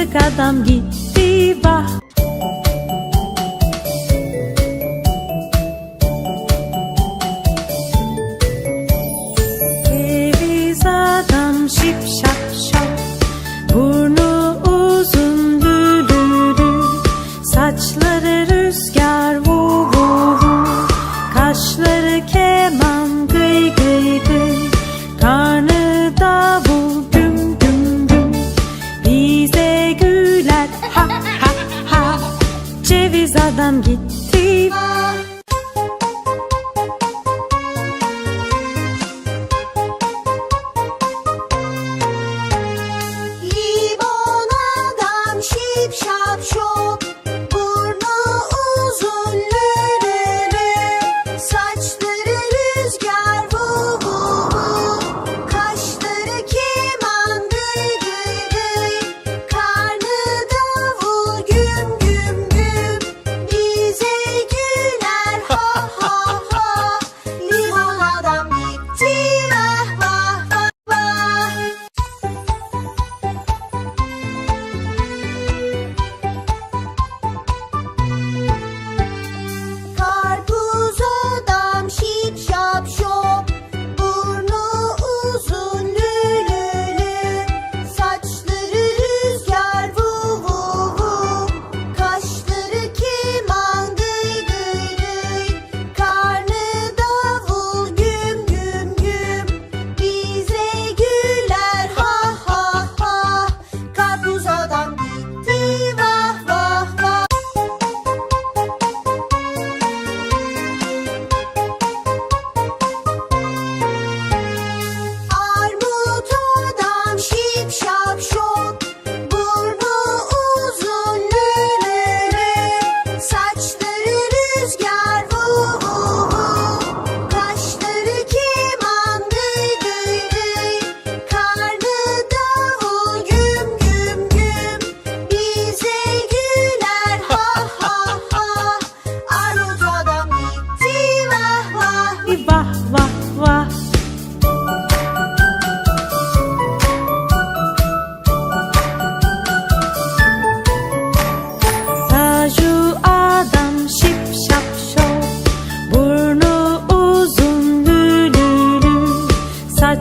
Yazık adam gitti bak Ceviz adam gitti.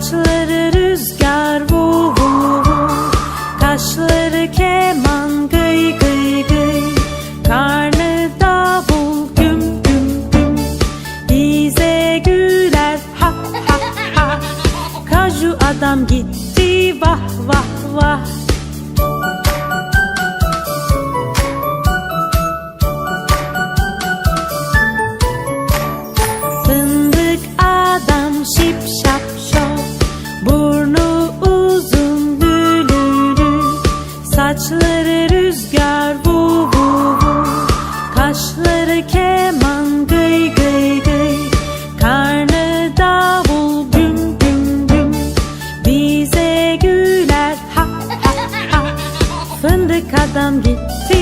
Saçları rüzgar vuhu Kaşları keman gıy gıy gıy. Karnı davul güm güm güm. Bize güler ha ha ha. Kaju adam gitti vah vah vah. Fındık adam şipşak. 一